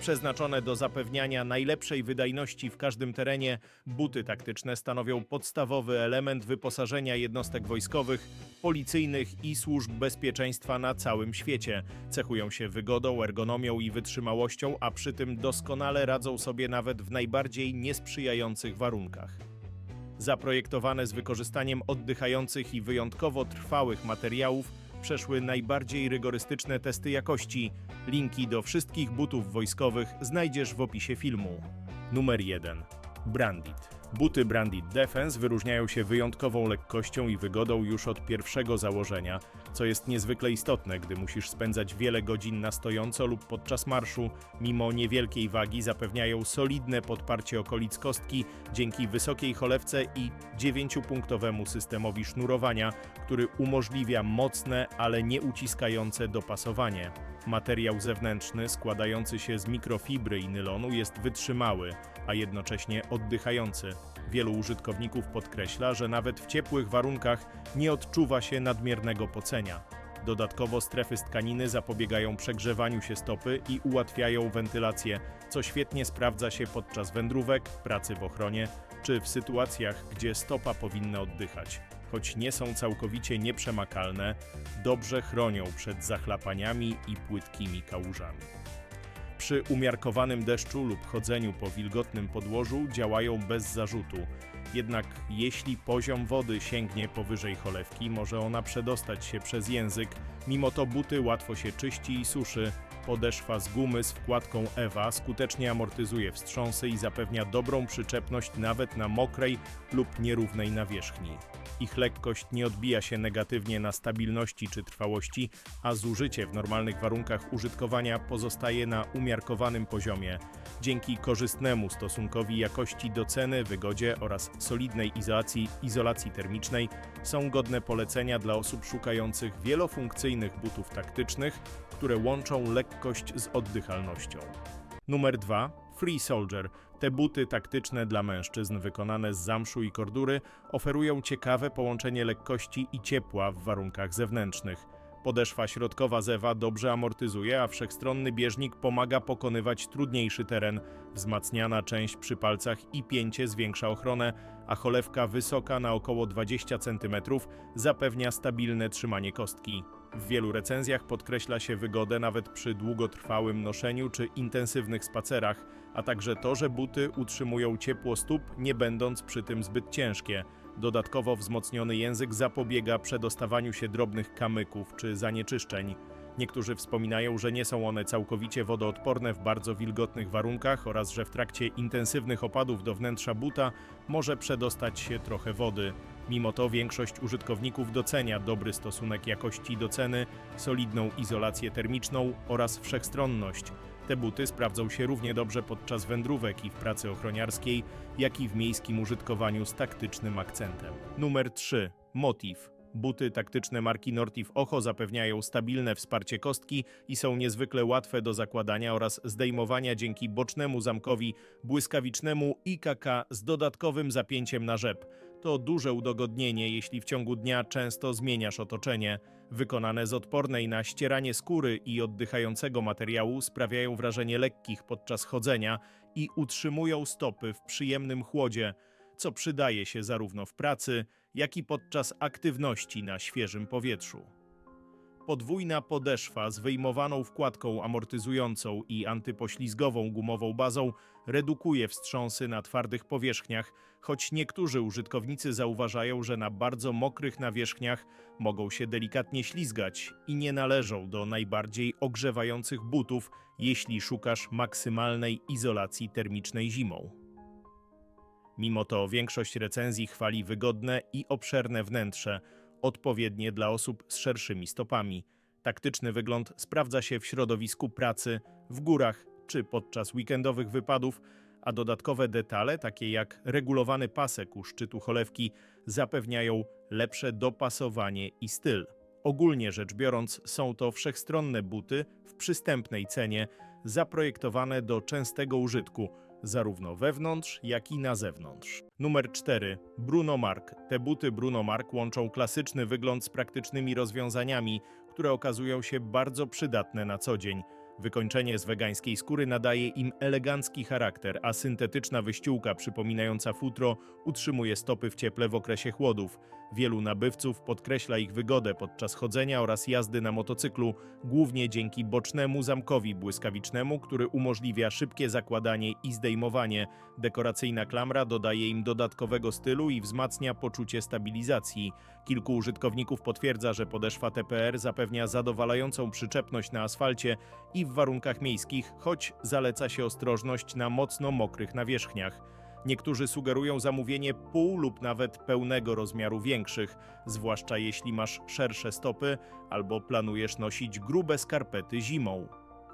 Przeznaczone do zapewniania najlepszej wydajności w każdym terenie, buty taktyczne stanowią podstawowy element wyposażenia jednostek wojskowych, policyjnych i służb bezpieczeństwa na całym świecie. Cechują się wygodą, ergonomią i wytrzymałością, a przy tym doskonale radzą sobie nawet w najbardziej niesprzyjających warunkach. Zaprojektowane z wykorzystaniem oddychających i wyjątkowo trwałych materiałów, przeszły najbardziej rygorystyczne testy jakości. Linki do wszystkich butów wojskowych znajdziesz w opisie filmu. Numer 1. Brandit. Buty Brandit Defense wyróżniają się wyjątkową lekkością i wygodą już od pierwszego założenia, co jest niezwykle istotne, gdy musisz spędzać wiele godzin na stojąco lub podczas marszu. Mimo niewielkiej wagi zapewniają solidne podparcie okolic kostki dzięki wysokiej cholewce i 9-punktowemu systemowi sznurowania, który umożliwia mocne, ale nie uciskające dopasowanie. Materiał zewnętrzny składający się z mikrofibry i nylonu jest wytrzymały, a jednocześnie oddychający. Wielu użytkowników podkreśla, że nawet w ciepłych warunkach nie odczuwa się nadmiernego pocenia. Dodatkowo strefy z tkaniny zapobiegają przegrzewaniu się stopy i ułatwiają wentylację, co świetnie sprawdza się podczas wędrówek, pracy w ochronie czy w sytuacjach, gdzie stopa powinna oddychać. Choć nie są całkowicie nieprzemakalne, dobrze chronią przed zachlapaniami i płytkimi kałużami. Przy umiarkowanym deszczu lub chodzeniu po wilgotnym podłożu działają bez zarzutu. Jednak jeśli poziom wody sięgnie powyżej cholewki, może ona przedostać się przez język. Mimo to buty łatwo się czyści i suszy. Podeszwa z gumy z wkładką EWA skutecznie amortyzuje wstrząsy i zapewnia dobrą przyczepność nawet na mokrej lub nierównej nawierzchni. Ich lekkość nie odbija się negatywnie na stabilności czy trwałości, a zużycie w normalnych warunkach użytkowania pozostaje na umiarkowanym poziomie. Dzięki korzystnemu stosunkowi jakości do ceny, wygodzie oraz solidnej izolacji, izolacji termicznej są godne polecenia dla osób szukających wielofunkcyjnych butów taktycznych, które łączą lekkość z oddychalnością. Numer 2. Free Soldier. Te buty taktyczne dla mężczyzn wykonane z zamszu i kordury oferują ciekawe połączenie lekkości i ciepła w warunkach zewnętrznych. Podeszwa środkowa zewa dobrze amortyzuje, a wszechstronny bieżnik pomaga pokonywać trudniejszy teren. Wzmacniana część przy palcach i pięcie zwiększa ochronę, a cholewka wysoka na około 20 cm zapewnia stabilne trzymanie kostki. W wielu recenzjach podkreśla się wygodę nawet przy długotrwałym noszeniu czy intensywnych spacerach, a także to, że buty utrzymują ciepło stóp, nie będąc przy tym zbyt ciężkie. Dodatkowo wzmocniony język zapobiega przedostawaniu się drobnych kamyków czy zanieczyszczeń. Niektórzy wspominają, że nie są one całkowicie wodoodporne w bardzo wilgotnych warunkach oraz że w trakcie intensywnych opadów do wnętrza buta może przedostać się trochę wody. Mimo to większość użytkowników docenia dobry stosunek jakości do ceny, solidną izolację termiczną oraz wszechstronność. Te buty sprawdzą się równie dobrze podczas wędrówek i w pracy ochroniarskiej, jak i w miejskim użytkowaniu z taktycznym akcentem. Numer 3. Motiv. Buty taktyczne marki Nortif Ocho zapewniają stabilne wsparcie kostki i są niezwykle łatwe do zakładania oraz zdejmowania dzięki bocznemu zamkowi błyskawicznemu IKK z dodatkowym zapięciem na rzep. To duże udogodnienie, jeśli w ciągu dnia często zmieniasz otoczenie. Wykonane z odpornej na ścieranie skóry i oddychającego materiału sprawiają wrażenie lekkich podczas chodzenia i utrzymują stopy w przyjemnym chłodzie, co przydaje się zarówno w pracy, jak i podczas aktywności na świeżym powietrzu. Podwójna podeszwa z wyjmowaną wkładką amortyzującą i antypoślizgową gumową bazą redukuje wstrząsy na twardych powierzchniach, choć niektórzy użytkownicy zauważają, że na bardzo mokrych nawierzchniach mogą się delikatnie ślizgać i nie należą do najbardziej ogrzewających butów, jeśli szukasz maksymalnej izolacji termicznej zimą. Mimo to większość recenzji chwali wygodne i obszerne wnętrze, odpowiednie dla osób z szerszymi stopami. Taktyczny wygląd sprawdza się w środowisku pracy, w górach czy podczas weekendowych wypadów, a dodatkowe detale, takie jak regulowany pasek u szczytu cholewki, zapewniają lepsze dopasowanie i styl. Ogólnie rzecz biorąc, są to wszechstronne buty w przystępnej cenie, zaprojektowane do częstego użytku, zarówno wewnątrz, jak i na zewnątrz. Numer 4. Bruno Mark. Te buty Bruno Mark łączą klasyczny wygląd z praktycznymi rozwiązaniami, które okazują się bardzo przydatne na co dzień. Wykończenie z wegańskiej skóry nadaje im elegancki charakter, a syntetyczna wyściółka przypominająca futro utrzymuje stopy w cieple w okresie chłodów. Wielu nabywców podkreśla ich wygodę podczas chodzenia oraz jazdy na motocyklu, głównie dzięki bocznemu zamkowi błyskawicznemu, który umożliwia szybkie zakładanie i zdejmowanie. Dekoracyjna klamra dodaje im dodatkowego stylu i wzmacnia poczucie stabilizacji. Kilku użytkowników potwierdza, że podeszwa TPR zapewnia zadowalającą przyczepność na asfalcie i w warunkach miejskich, choć zaleca się ostrożność na mocno mokrych nawierzchniach. Niektórzy sugerują zamówienie pół lub nawet pełnego rozmiaru większych, zwłaszcza jeśli masz szersze stopy albo planujesz nosić grube skarpety zimą.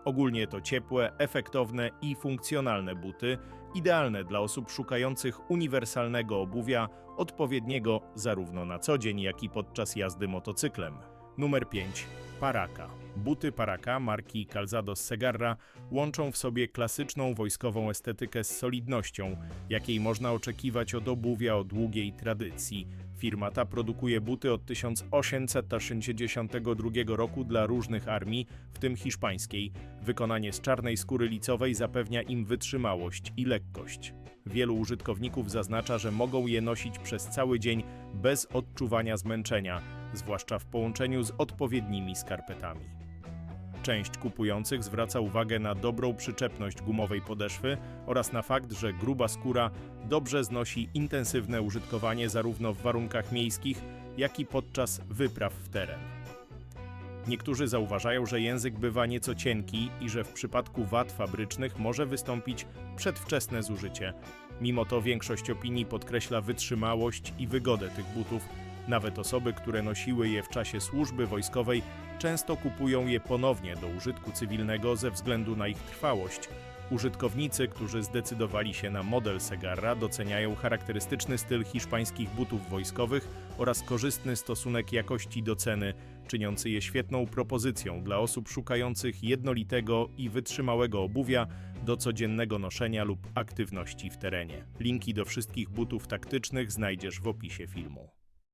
Ogólnie to ciepłe, efektowne i funkcjonalne buty, idealne dla osób szukających uniwersalnego obuwia, odpowiedniego zarówno na co dzień, jak i podczas jazdy motocyklem. Numer 5. Paraka. Buty Paraka marki Calzados Segarra łączą w sobie klasyczną wojskową estetykę z solidnością, jakiej można oczekiwać od obuwia o długiej tradycji. Firma ta produkuje buty od 1862 roku dla różnych armii, w tym hiszpańskiej. Wykonanie z czarnej skóry licowej zapewnia im wytrzymałość i lekkość. Wielu użytkowników zaznacza, że mogą je nosić przez cały dzień bez odczuwania zmęczenia, zwłaszcza w połączeniu z odpowiednimi skarpetami. Część kupujących zwraca uwagę na dobrą przyczepność gumowej podeszwy oraz na fakt, że gruba skóra dobrze znosi intensywne użytkowanie zarówno w warunkach miejskich, jak i podczas wypraw w teren. Niektórzy zauważają, że język bywa nieco cienki i że w przypadku wad fabrycznych może wystąpić przedwczesne zużycie. Mimo to większość opinii podkreśla wytrzymałość i wygodę tych butów. Nawet osoby, które nosiły je w czasie służby wojskowej, często kupują je ponownie do użytku cywilnego ze względu na ich trwałość. Użytkownicy, którzy zdecydowali się na model Segarra, doceniają charakterystyczny styl hiszpańskich butów wojskowych oraz korzystny stosunek jakości do ceny, czyniący je świetną propozycją dla osób szukających jednolitego i wytrzymałego obuwia do codziennego noszenia lub aktywności w terenie. Linki do wszystkich butów taktycznych znajdziesz w opisie filmu.